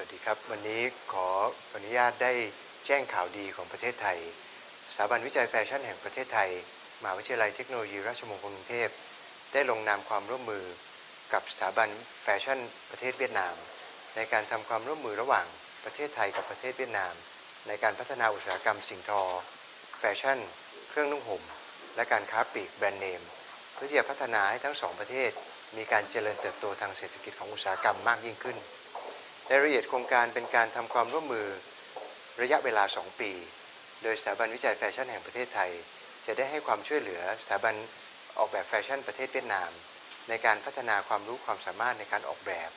สวัสดีครับ วันนี้ขออนุญาตได้แจ้งข่าวดีของประเทศไทยสถาบันวิจัยแฟชั่นแห่งประเทศไทยมหาวิทยาลัยเทคโนโลยีราชมงคลกรุงเทพ ได้ลงนามความร่วมมือกับสถาบันแฟชั่นประเทศเวียดนาม ในการทำความร่วมมือระหว่างประเทศไทยกับประเทศเวียดนาม ในการพัฒนาอุตสาหกรรมสิ่งทอ แฟชั่น เครื่องนุ่งห่ม และการค้าปลีกแบรนด์เนมเพื่อที่จะพัฒนาให้ทั้งสองประเทศ มีการเจริญเติบโตทางเศรษฐกิจของอุตสาหกรรมมากยิ่งขึ้น รายละเอียดโครงการเป็นการทำความร่วมมือระยะเวลา 2 ปี โดยสถาบันวิจัยแฟชั่นแห่งประเทศไทย จะได้ให้ความช่วยเหลือสถาบันออกแบบแฟชั่นประเทศเวียดนาม ในการพัฒนาความรู้ความสามารถในการออกแบบ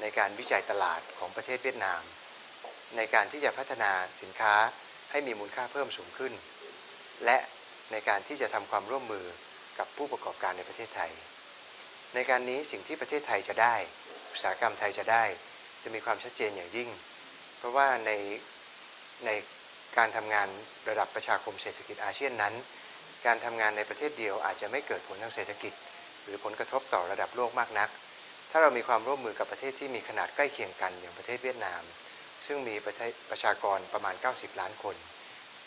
ในการวิจัยตลาดของประเทศเวียดนาม ในการที่จะพัฒนาสินค้าให้มีมูลค่าเพิ่มสูงขึ้น และในการที่จะทำความร่วมมือกับผู้ประกอบการในประเทศไทย ในการนี้สิ่งที่ประเทศไทยจะได้ อุตสาหกรรมไทยจะได้ จะมีความชัดเจนอย่างยิ่ง เพราะว่าในในการทำงานระดับประชาคมเศรษฐกิจอาเซียนนั้น การทำงานในประเทศเดียวอาจจะไม่เกิดผลทางเศรษฐกิจ หรือผลกระทบต่อระดับโลกมากนัก ถ้าเรามีความร่วมมือกับประเทศที่มีขนาดใกล้เคียงกันอย่างประเทศเวียดนาม ซึ่งมีประประชากรประมาณ 90 ล้านคน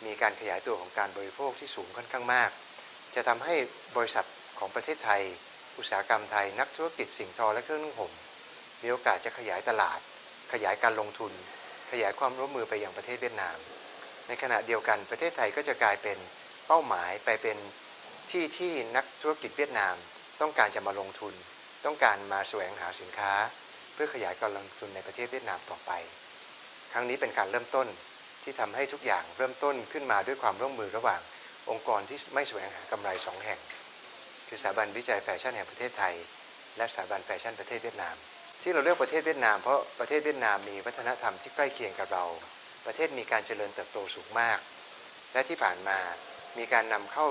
มีการขยายตัวของการบริโภคที่สูงค่อนข้างมาก จะทำให้บริษัทของประเทศไทย อุตสาหกรรมไทย นักธุรกิจสิ่งทอและเครื่องนุ่งห่ม มีโอกาสจะขยายตลาด ขยายการลงทุน ขยายความร่วมมือไปอยังประเทศเวียดนาม ในขณะเดียวกันประเทศไทยก็จะกลายเป็นเป้าหมายไปเป็นที่ที่นักธุรกิจเวียดนาม ต้องการจะมาลงทุน ต้องการมาแสวงหาสินค้า เพื่อขยายการลงทุนในประเทศเวียดนามต่อไป ครั้งนี้เป็นการเริ่มต้นที่ทำให้ทุกอย่างเริ่มต้นขึ้นมาด้วยความร่วมมือระหว่าง องค์กรที่ไม่แสวงหากำไรสองแห่ง คือสถาบันวิจัยแฟชั่นแห่งประเทศไทย และสถาบันแฟชั่นประเทศเวียดนาม ที่เราเลือกประเทศเวียดนาม เพราะประเทศเวียดนามมีวัฒนธรรมที่ใกล้เคียงกับเรา ประเทศมีการเจริญเติบโตสูงมาก และที่ผ่านมามีการนำเข้า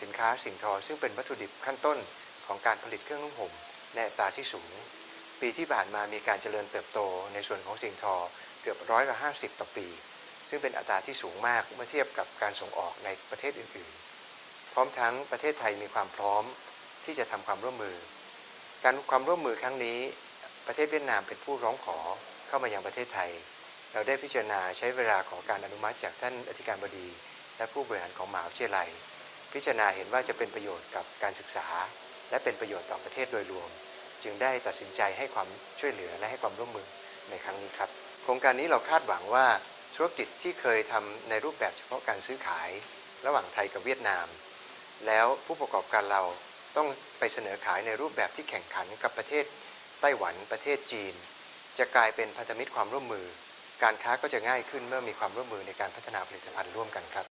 สินค้าสิ่งทอ ซึ่งเป็นวัตถุดิบขั้นต้นของการผลิตเครื่องนุ่งห่มในอัตราที่สูง ปีที่ผ่านมามีการเจริญเติบโตในส่วนของสิ่งทอเกือบร้อยละห้าสิบต่อปี ซึ่งเป็นอัตราที่สูงมากเมื่อเทียบกับการส่งออกในประเทศอื่นๆ พร้อมทั้งประเทศไทยมีความพร้อมที่จะทำความร่วมมือ การความร่วมมือครั้งนี้ ประเทศเวียดนามเป็นผู้ร้องขอเข้ามายังประเทศไทย เราได้พิจารณาใช้เวลาขอการอนุมัติจากท่านอธิการบดี และผู้บริหารของมหาวิทยาลัย พิจารณาเห็นว่าจะเป็นประโยชน์กับการศึกษา และเป็นประโยชน์ต่อประเทศโดยรวม จึงได้ตัดสินใจให้ความช่วยเหลือและให้ความร่วมมือในครั้งนี้ครับ โครงการนี้เราคาดหวังว่าธุรกิจที่เคยทำในรูปแบบเฉพาะการซื้อขาย ระหว่างไทยกับเวียดนาม แล้วผู้ประกอบการเราต้องไปเสนอขายในรูปแบบที่แข่งขันกับประเทศ ไต้หวันประเทศจีน จะกลายเป็นพันธมิตรความร่วมมือ การค้าก็จะง่ายขึ้นเมื่อมีความร่วมมือในการพัฒนาผลิตภัณฑ์ร่วมกันครับ